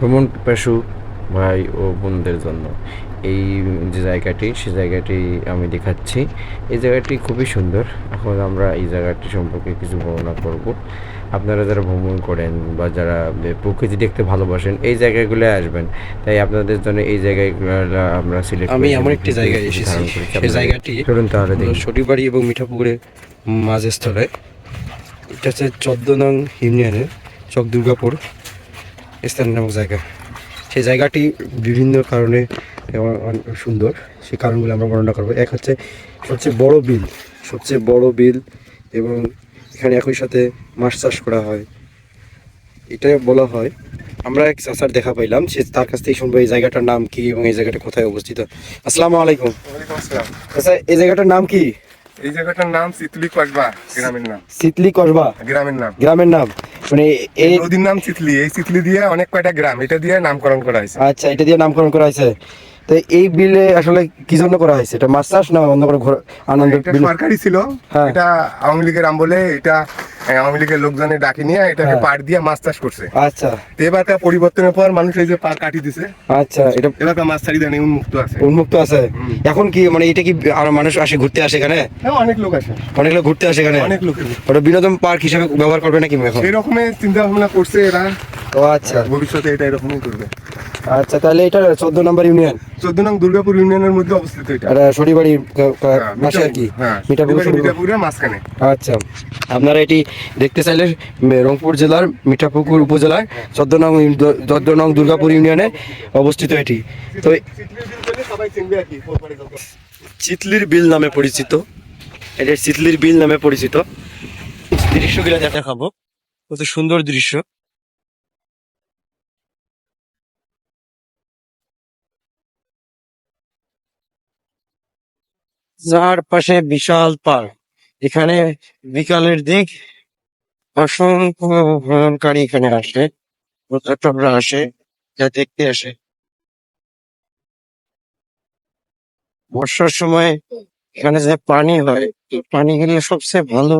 ভ্রমণ পেশু ভাই ও বোনদের জন্য। এই যে জায়গাটি সে জায়গাটি আমি দেখাচ্ছি। এই জায়গাটি খুবই সুন্দর। এখন আমরা এই জায়গাটি সম্পর্কে কিছু বর্ণনা করব। আপনারা যারা ভ্রমণ করেন বা যারা প্রকৃতি দেখতে ভালোবাসেন এই জায়গাগুলো আসবেন। তাই আপনাদের জন্য এই জায়গাগুলো আমরা সিলেক্ট আমি এমন একটি জায়গায় এসেছি। সেই জায়গাটি চলুন তাহলে সটিবাড়ি এবং মিঠাপুকুরের মাঝস্থলে। এটা হচ্ছে চোদ্দ নং ইউনিয়নের চক দুর্গাপুর স্থান নামক জায়গা। সেই জায়গাটি বিভিন্ন কারণে সুন্দর। সেই কারণগুলো আমরা বর্ণনা করব। এক হচ্ছে সবচেয়ে বড় বিল সবচেয়ে বড় বিল এবং এখানে একই সাথে মাছ চাষ করা হয়। এটা বলা হয়। আমরা এক চাচার দেখা পাইলাম। সে তার কাছ থেকে শুনব এই জায়গাটার নাম কি এবং এই জায়গাটা কোথায় অবস্থিত। আসসালামু আলাইকুম। আচ্ছা এই জায়গাটার নাম কি? এই জায়গাটার নাম চিতলি কসবা গ্রামের নাম। শীতলি কসবা। গ্রামের নাম। গ্রামের নাম। মানে এই নদীর নাম চিতলি এই চিতলি দিয়ে অনেক কয়টা গ্রাম এটা দিয়ে নামকরণ করা হয়েছে। আচ্ছা এটা দিয়ে নামকরণ করা হয়েছে। তো এই বিলে আসলে কি জন্য করা হয়েছে? এটা মাছ চাষ না অন্য কোনো আনন্দ সরকারি ছিল। হ্যাঁ। এটা আওয়ামী লীগের আমলে এটা আওয়ামী লীগের লোকজনে ডাকি নিয়ে এটাকে হ্যাঁ। পাট দিয়ে মাছ চাষ করছে। আচ্ছা। তো এবার তার পরিবর্তনের পর মানুষ এই যে পাট কাটি দিছে। আচ্ছা এটা এবার তার মাছ ছাড়ি দেন উন্মুক্ত আছে। উন্মুক্ত আছে। এখন কি মানে এটা কি আর মানুষ আসে ঘুরতে আসে এখানে? হ্যাঁ অনেক লোক আসে। অনেক লোক ঘুরতে আসে এখানে? অনেক লোক ওটা বিনোদন পার্ক হিসেবে ব্যবহার করবে নাকি এখন? চিন্তা ভাবনা করছে এরা। ও আচ্ছা। ভবিষ্যতে এটা এরকমই করবে। আচ্ছা তাহলে এটা চোদ্দ নম্বর ইউনিয়ন। চোদ্দ নং দুর্গাপুর ইউনিয়নের মধ্যে অবস্থিত এটা। এটা শনিবাড়ি হ্যাঁ, মাসে আর কি? হ্যাঁ মিঠাপুকুর মিঠাপুরের মাঝখানে। আচ্ছা আপনারা এটি দেখতে চাইলে রংপুর জেলার মিঠাপুকুর উপজেলার চোদ্দ নং চোদ্দ নং দুর্গাপুর ইউনিয়নে অবস্থিত এটি। তো সবাই চিনবে আর কি চিতলির বিল নামে পরিচিত। এটা চিতলির বিল নামে পরিচিত। দৃশ্যগুলো দেখাবো। কত সুন্দর দৃশ্য। যার পাশে বিশাল পার্ক। এখানে বিকালের দিক অসংখ্য ভ্রমণকারী এখানে আসে, পর্যটকরা আসে, যা দেখতে আসে। বর্ষার সময় এখানে যে পানি হয় এই পানিগুলো সবচেয়ে ভালো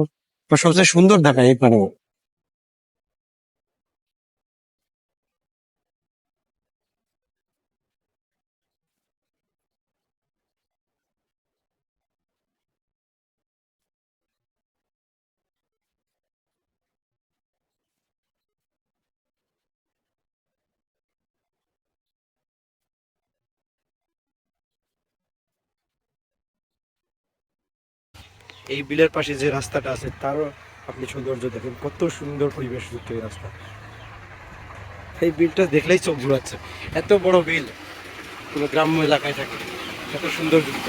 সবচেয়ে সুন্দর দেখায় এই পানি এই বিলের পাশে যে রাস্তাটা আছে, তারও আপনি সৌন্দর্য দেখেন। কত সুন্দর পরিবেশ যুক্ত এই রাস্তা। এই বিলটা দেখলেই চোখ ঘুরাচ্ছে। এত বড় বিল কোনো গ্রাম্য এলাকায় থাকে। এত সুন্দর যুক্ত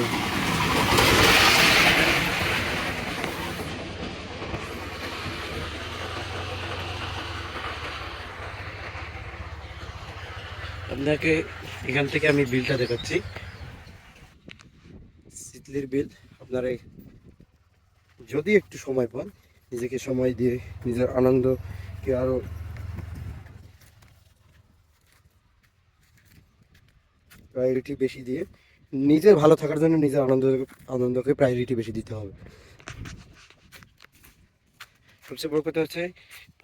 আপনাকে এখান থেকে আমি বিলটা দেখাচ্ছি। শীতলির বিল, আপনারা যদি একটু সময় পান, নিজেকে সময় দিয়ে নিজের আনন্দকে আরও প্রায়োরিটি বেশি দিয়ে নিজের ভালো থাকার জন্য নিজের আনন্দ, আনন্দকে প্রায়োরিটি বেশি দিতে হবে। সবচেয়ে বড় কথা হচ্ছে,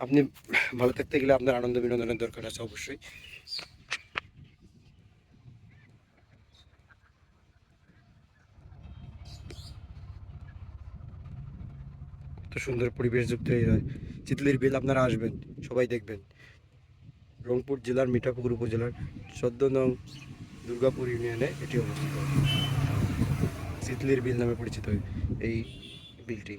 আপনি ভালো থাকতে গেলে আপনার আনন্দ বিনোদনের দরকার আছে অবশ্যই। সুন্দর পরিবেশ যুক্ত হয়ে যায়। চিতলির বিল আপনারা আসবেন, সবাই দেখবেন। রংপুর জেলার মিঠাপুকুর উপজেলার চোদ্দ নং দুর্গাপুর ইউনিয়নে এটি অবস্থিত। চিতলির বিল নামে পরিচিত এই বিলটি।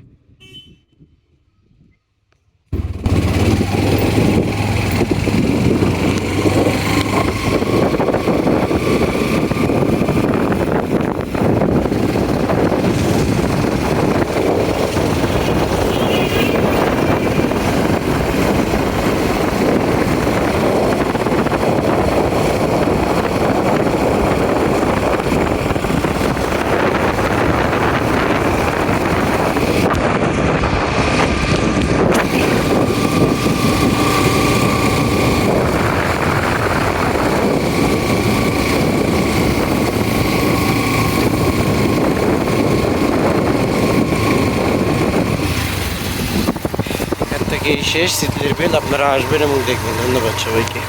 এখান শেষ চিতলির বিল আপনারা আসবেন এবং দেখবেন ধন্যবাদ সবাইকে